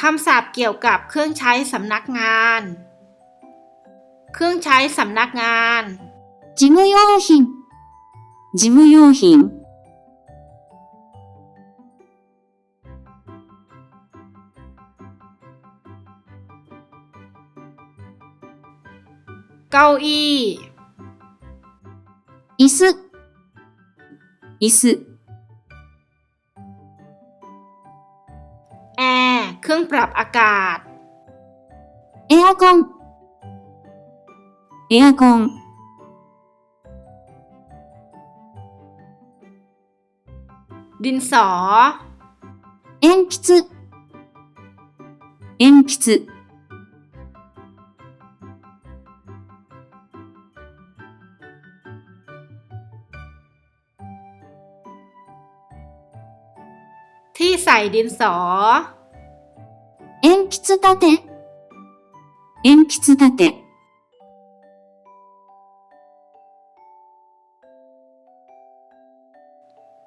คำศัพท์เกี่ยวกับเครื่องใช้สำนักงาน เครื่องใช้สำนักงาน 事務用品、事務用品、 เก้าอี้ 椅子、椅子、 เครื่องปรับอากาศ エアコン、エアコン、 ดินสอ 鉛筆、鉛筆、 ที่ใส่ดินสอ 鉛 筆立て、鉛筆立て、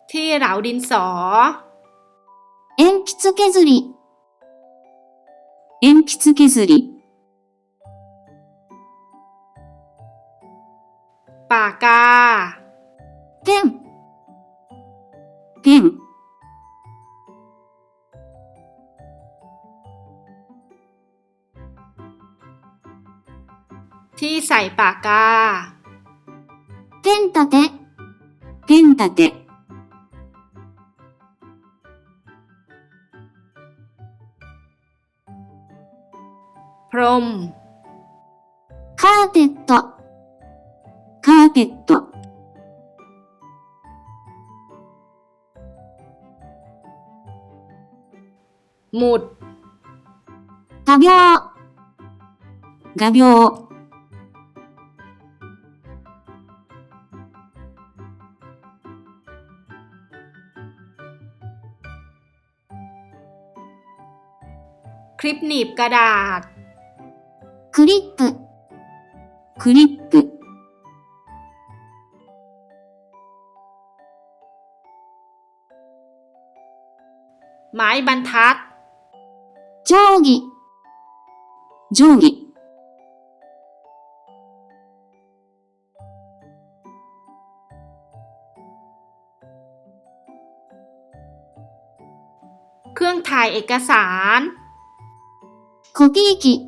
ที่เหลาดินสอ 鉛筆削り、鉛筆削り、 ปากกา ペン、ペン、 ที่ใส่ปากกา ペン立て、ペン立て、 พรม カーペット、カーペット、 หมุด 画鋲、画鋲、 คลิปหนีบกระดาษ クリップ、クリップ、 ไม้บรรทัด 定規、定規、 เครื่องถ่ายเอกสาร コピー機、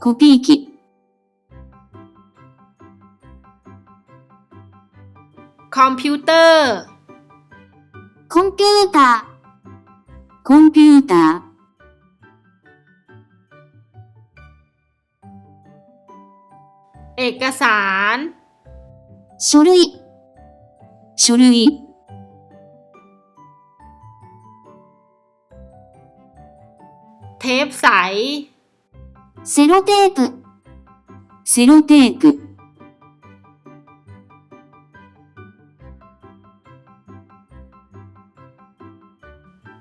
コピー機、 คอมพิวเตอร์ コンピューター、コンピューター、 เอกสาร 書類、書類、 เทปใส セロテープ、セロテープ、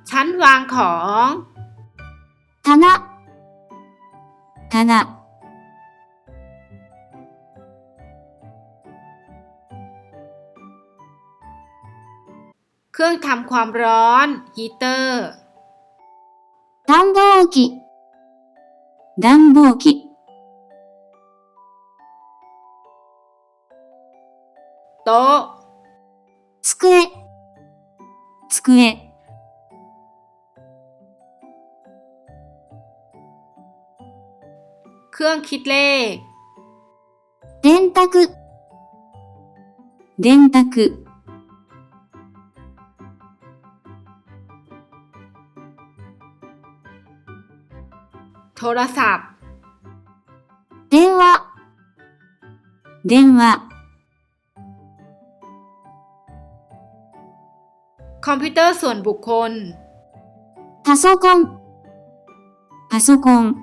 ชั้นวางของ 棚、棚、 เครื่องทำความร้อน ฮีเตอร์ 暖房機、暖房機、 โต๊ะ 机、机、 เครื่องคิดเลข 電卓、電卓、 รศัพท์ 電話、電話、 คอมพิวเตอร์ส่วนบุคคล パソコン、パソコン、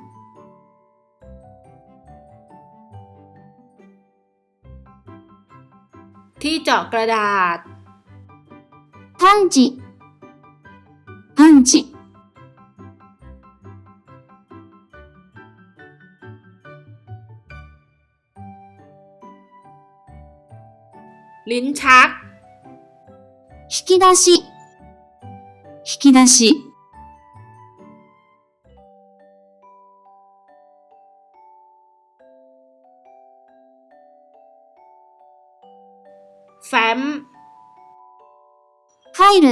ที่เจาะกระดาษ パンチ、パンチ、 ลิ้นชัก引き出し、引き出し、แฟ้ม入る、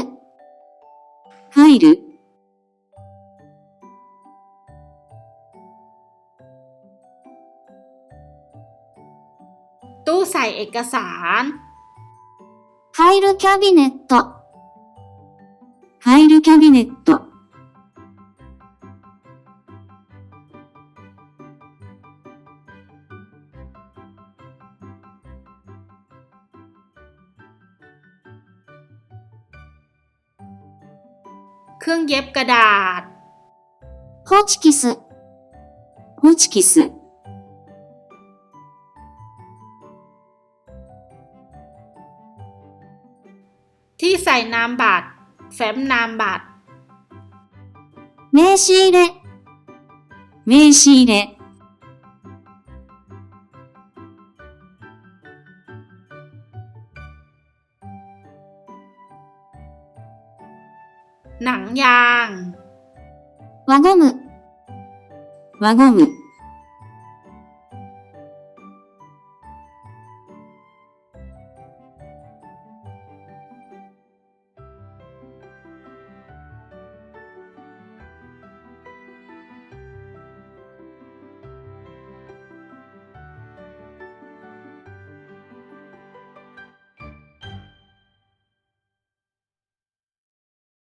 入る、ตู้ใส่เอกสาร ファイルキャビネット、ファイルキャビネット、 เครื่องเย็บกระดาษ ホチキス、ホチキス、 ที่ใส่นามบัตร แฟ้มนามบัตร 名刺入れ、名刺入れ、 หนังยาง 輪ゴム、輪ゴム、